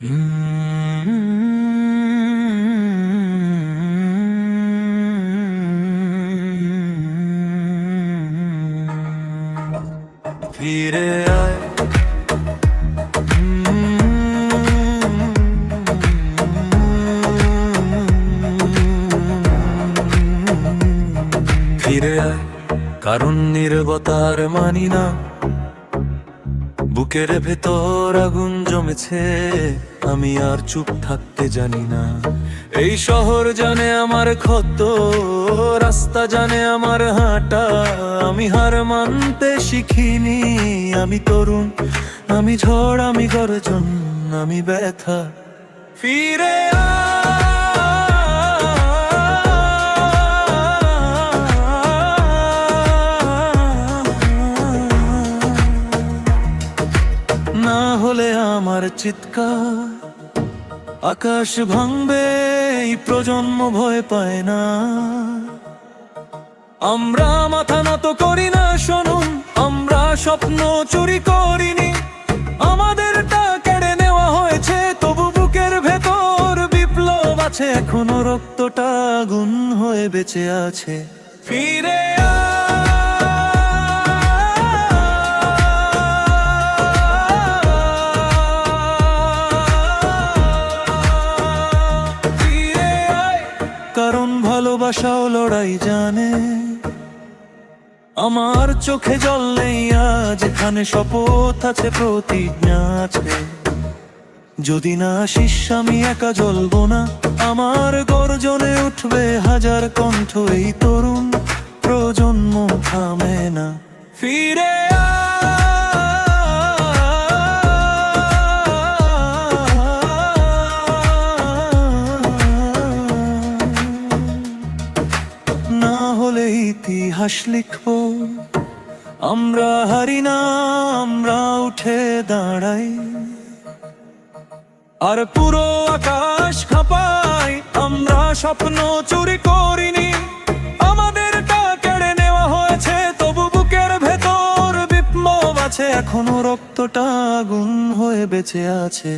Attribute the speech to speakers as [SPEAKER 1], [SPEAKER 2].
[SPEAKER 1] ফিরে আয় ফিরে আয় কারণ নির্বতার মানি না বুকের ভেতর আগুন জমেছে, আমি আর চুপ থাকতে জানি না। এই শহর জানে আমার ক্ষত, রাস্তা জানে আমার হাঁটা, আমি হার মানতে শিখিনি, আমি তরুণ, আমি ঝড়, আমি গর্জন, আমি ব্যথা। ফিরে না হলে আমার চিৎকার। আকাশ ভাঙবে, এই প্রজন্ম ভয় পায় না। আমরা মাথা নত করি না, শুনুন। আমরা স্বপ্ন চুরি করিনি। আমাদেরটা কেড়ে নেওয়া হয়েছে, তবু বুকের ভেতর বিপ্লব আছে। এখনও রক্তটা আগুন হয়ে বেঁচে আছে। ফিরে ভালোবাসাও লড়াই জানে। আমার চোখে জল নেই আজ, এখানে শপথ আছে, প্রতিজ্ঞা আছে। যদি না আসিস আমি একা জ্বলবো না। আমার গর্জনে উঠবে হাজার কণ্ঠ, এই তরুণ প্রজন্ম থামে না। ফিরে ইতিহাস লিখব। আমরা হারি না, আমরা উঠে দাঁড়াই। আর পুরো আকাশ খাপাই, আমরা স্বপ্ন চুরি করিনি। আমাদেরটা কেড়ে নেওয়া হয়েছে, তবু বুকের ভেতর বিপ্লব আছে। এখনও রক্তটা আগুন হয়ে বেঁচে আছে।